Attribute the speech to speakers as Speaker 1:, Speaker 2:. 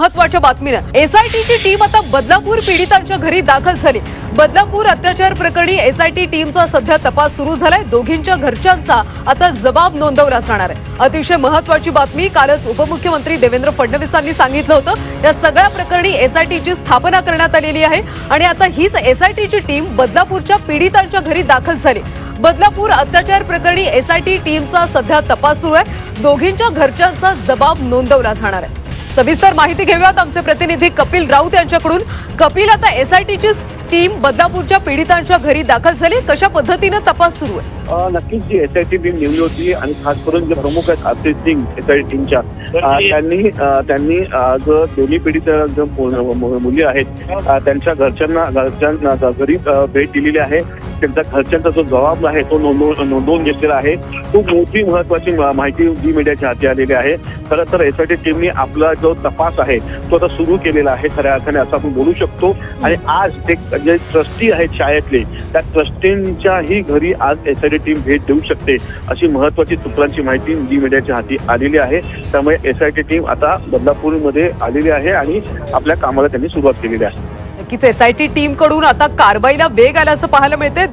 Speaker 1: महत्त्वाच्या बातमीनं. एसआयटीची टीम आता बदलापूर पीडितांच्या घरी दाखल झाली. बदलापूर अत्याचार प्रकरणी एसआयटी टीमचा सध्या तपास सुरू झालाय. दोघींच्या घरच्यांचा आता जबाब नोंदवला जाणार आहे. अतिशय महत्वाची बातमी कालच उपमुख्यमंत्री देवेंद्र फडणवीसांनी सांगितलं होतं. या सगळ्या प्रकरणी एसआयटीची स्थापना करण्यात आलेली आहे. आणि आता हीच एसआयटीची टीम बदलापूरच्या पीडितांच्या घरी दाखल झाली. बदलापूर अत्याचार प्रकरणी एसआयटी टीमचा सध्या तपास सुरू आहे. दोघींच्या घरच्यांचा जबाब नोंदवला जाणार आहे. सविस्तर माहिती घेऊयात आमचे प्रतिनिधी कपिल राऊत यांच्याकडून. कपिल आता एसआयटीची टीम बदलापूरच्या पीडितांच्या घरी दाखल झाली. कशा पद्धतीनं तपास सुरू आहे?
Speaker 2: नक्कीच जी एस आय टी टीम नेमली होती आणि खास करून जे प्रमुख आहेत आरती सिंग एस आय टीमच्या त्यांनी त्यांनी जो दोन्ही पिढीच्या जो मु- मु- मुली आहेत त्यांच्या घरच्यांना घरच्यांना घरी भेट दिलेली आहे. त्यांच्या घरच्यांचा जो जबाब आहे तो नोंदवून नोंदवून घेतलेला आहे. खूप मोठी महत्वाची माहिती जी मीडियाच्या हाती आलेली आहे. खरं तर एस आय टी टीमने आपला जो तपास आहे तो आता सुरू केलेला आहे खऱ्या अर्थाने असं आपण बोलू शकतो. आणि आज ते जे ट्रस्टी आहेत शाळेतले त्या ट्रस्टींच्याही घरी आज एस आय टी टीम भेट देऊ शकते अशी महत्वाची सूत्रांची माहिती जी मीडियाच्या हाती आलेली आहे. त्यामुळे एस आय टी टीम आता बदलापूरमध्ये आलेली आहे आणि आपल्या कामाला त्यांनी सुरुवात केलेली आहे.
Speaker 1: नक्कीच एसआयटी टीमकडून आता कारवाईला वेग आल्याचं पाहायला मिळते